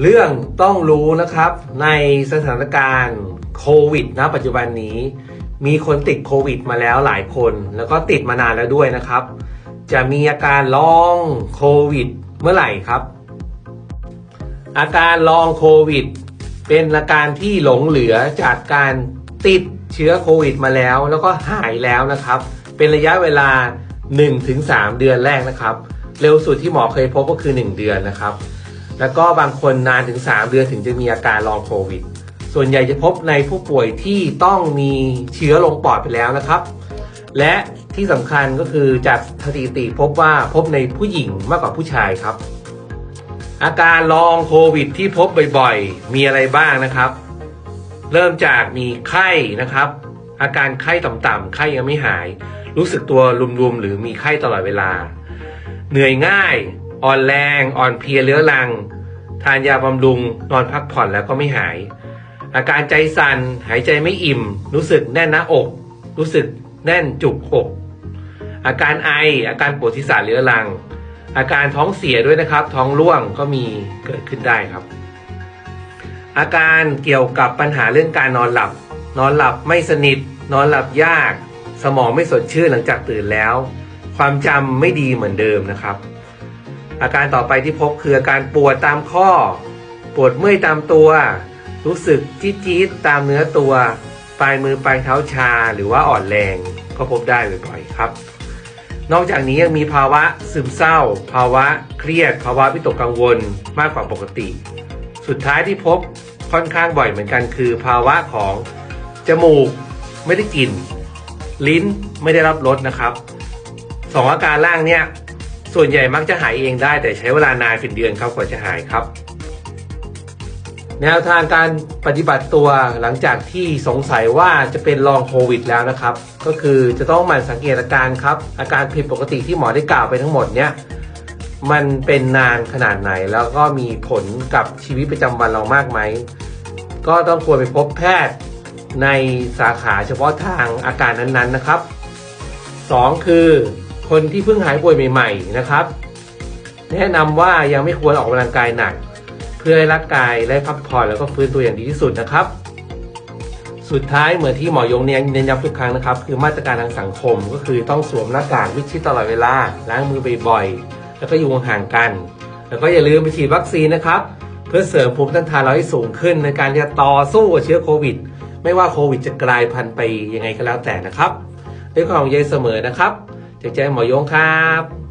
เรื่องต้องรู้นะครับในสถานการณ์โควิดณปัจจุบันนี้ มีคนติดโควิดมาแล้วหลายคน แล้วก็ติดมานานแล้วด้วยนะครับ จะมีอาการลองโควิดเมื่อไหร่ครับ อาการลองโควิด เป็นอาการที่หลงเหลือจากการติดเชื้อโควิดมาแล้ว แล้วก็หายแล้วนะครับ เป็นระยะเวลา 1-3 เดือนแรกนะครับ เร็วสุดที่หมอเคยพบก็คือ 1 เดือนนะครับ แล้วก็บางคนนานถึง 3 เดือนถึงจะมีอาการลองโควิด ส่วนใหญ่จะพบในผู้ป่วยที่ต้องมีเชื้อลงปอดไปแล้วนะครับ และที่สำคัญก็คือจากสถิติพบว่าพบในผู้หญิงมากกว่าผู้ชายครับ อาการลองโควิดที่พบบ่อยๆ มีอะไรบ้างนะครับ เริ่มจากมีไข้นะครับ อาการไข้ต่ำๆไข้ยังไม่หาย รู้สึกตัวรุมๆ หรือมีไข้ตลอดเวลา เหนื่อยง่าย อ่อนแรง อ่อนเพลียเรื้อรัง ทานยาบำรุง นอนพักผ่อนแล้วก็ไม่หาย อาการใจสัน่นหายใจไม่อิ่ม รู้สึกแน่นหน้าอก รู้สึกแน่นจุกอก อาการไอ อาการปวดศีรษะเรื้อรัง อาการท้องเสียด้วยนะครับ ท้องร่วงก็มีเกิดขึ้นได้ครับ อาการเกี่ยวกับปัญหาเรื่องการนอนหลับ นอนหลับไม่สนิท นอนหลับยาก สมองไม่สดชื่นหลังจากตื่นแล้ว ความจำไม่ดีเหมือนเดิมนะครับ อาการต่อไปที่พบคืออาการปวดตามข้อ ปวดเมื่อยตามตัว รู้สึกจี๊ดจี๊ดตามเนื้อตัว ปลายมือปลายเท้าชาหรือว่าอ่อนแรงก็พบได้บ่อยๆครับ นอกจากนี้ยังมีภาวะซึมเศร้า ภาวะเครียด ภาวะวิตกกังวลมากกว่าปกติ สุดท้ายที่พบค่อนข้างบ่อยเหมือนกันคือ ภาวะของจมูกไม่ได้กลิ่นลิ้นไม่ได้รับรสนะครับสองอาการล่างเนี่ย ส่วนใหญ่มักจะหายเองได้แต่ใช้เวลานานเป็นเดือนครับกว่าจะหายครับ แนวทางการปฏิบัติตัวหลังจากที่สงสัยว่าจะเป็นลองโควิดแล้วนะครับ ก็คือจะต้องหมั่นสังเกตอาการครับ อาการผิดปกติที่หมอได้กล่าวไปทั้งหมดเนี่ยมันเป็นนานขนาดไหนแล้วก็มีผลกับชีวิตประจำวันเรามากไหม ก็ต้องควรไปพบแพทย์ในสาขาเฉพาะทางอาการนั้นๆนะครับ 2 คือ คนที่เพิ่งหายป่วยใหม่ๆนะครับ แนะนำว่ายังไม่ควรออกกำลังกายหนัก เพื่อให้ร่างกายได้พักผ่อนแล้วก็ฟื้นตัวอย่างดีที่สุดนะครับ สุดท้ายเหมือนที่หมอยงเน้นย้ำทุกครั้งนะครับ คือมาตรการทางสังคมก็คือต้องสวมหน้ากากมิชิดตลอดเวลาล้างมือบ่อยๆแล้วก็อยู่ห่างกัน แล้วก็อย่าลืมไปฉีดวัคซีนนะครับ เพื่อเสริมภูมิต้านทานเราให้สูงขึ้นในการที่จะต่อสู้กับเชื้อโควิดไม่ว่าโควิดจะกลายพันธุ์ไปยังไงก็แล้วแต่นะครับด้วยความใยเสมอนะครับ จากใจหมอยงครับ